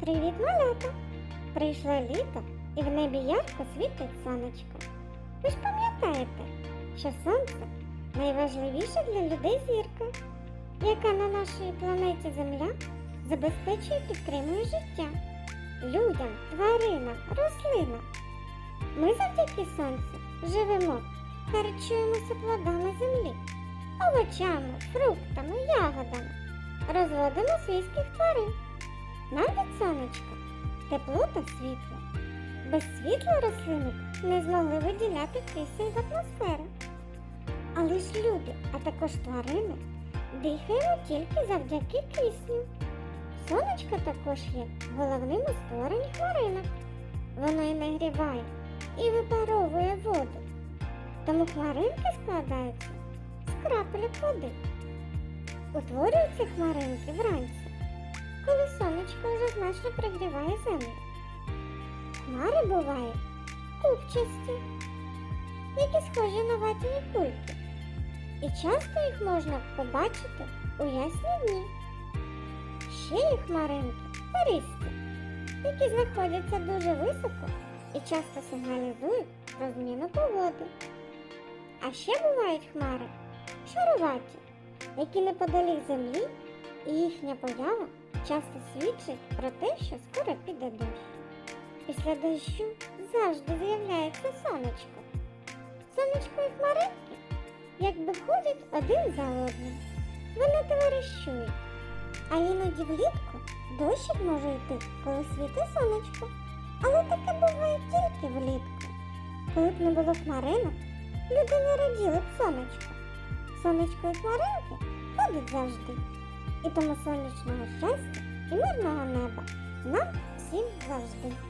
Привіт, малята! Прийшло літо і в небі ярко світить сонечко. Ви ж пам'ятаєте, що сонце найважливіша для людей зірка, яка на нашій планеті Земля забезпечує і підтримує життя людям, тваринам, рослинам. Ми завдяки сонцю живемо, харчуємося плодами землі, овочами, фруктами, ягодами, розводимо свійських тварин. Нам від сонечка тепло та світло. Без світла рослини не змогли виділяти кисень в атмосферу. Але ж люди, а також тварини, дихаємо тільки завдяки кисню. Сонечко також є головним у створенні хмаринок. Воно і нагріває, і випаровує воду. Тому хмаринки складаються з крапелек води. Утворюються хмаринки вранці коли сонечко вже значно пригріває землю. Хмари бувають купчасті, які схожі на ватні кульки. І часто їх можна побачити у ясні дні. Ще є хмаринки перисті, які знаходяться дуже високо і часто сигналізують про зміну погоди. А ще бувають хмари шаруваті, які неподалік землі і їхня поява часто свідчить про те, що скоро піде дощ. Після дощу завжди з'являється сонечко. Сонечко і хмаринки якби ходять один за одним. Вони товаришують. А іноді влітку дощик може йти, коли світить сонечко. Але таке буває тільки влітку. Коли б не було хмаринок, люди не раділи б сонечко. Сонечко і хмаринки ходять завжди. І тому сонячного щастя і мирного неба нам всім завжди.